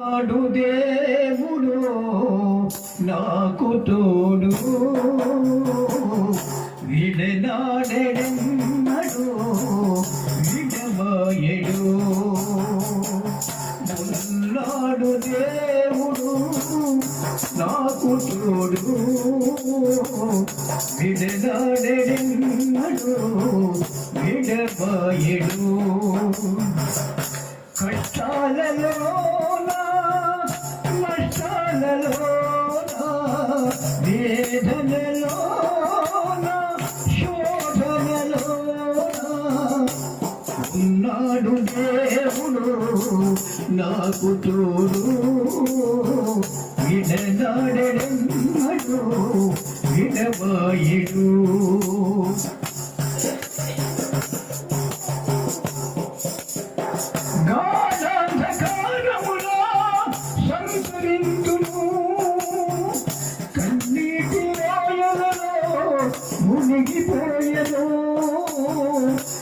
నాడు దేవుడు నాకు తోడు. విడనాడెడు విడమాయడు ఉన్నాడు దేవుడు నాకు తోడు. విడనాడెడు విడమాయడు కష్టాలలో ఉన్నాడు దేవుడు నాకు తోడు. విడనాడెన్నడు విడబాయిడు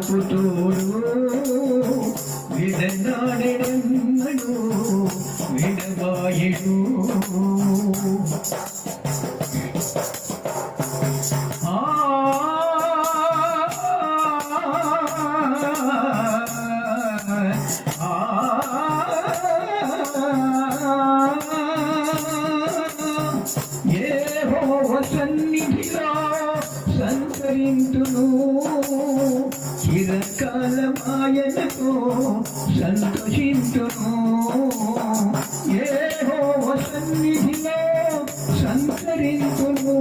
తోడు విడనాడెన్నడు విడబాయిడు ఆ యెహోవా సన్నిధిలో సంతరింతును చిరకాలమాయనతో సంతోషింతును యెహోవా సన్నిధిలో సంతరించును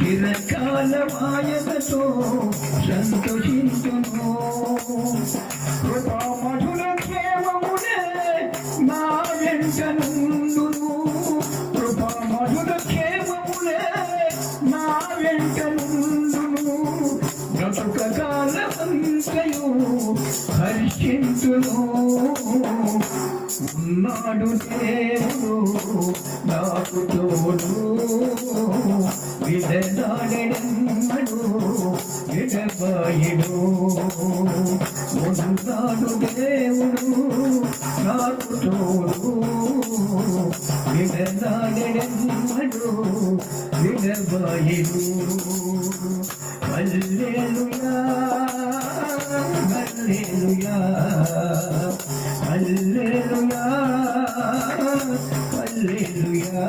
చిరకాలమాయనతో సంతోషించును. కృప బ్రతుక హర్షించును. ఉన్నాడు దేవుడు నాకు తోడు. విడనాడెన్నడు విడబాయిడు ఉన్నాడు దేవుడు విడబాయిడు హల్లెలూయా హల్లెలూయా హల్లెలూయా. హల్లెలూయా.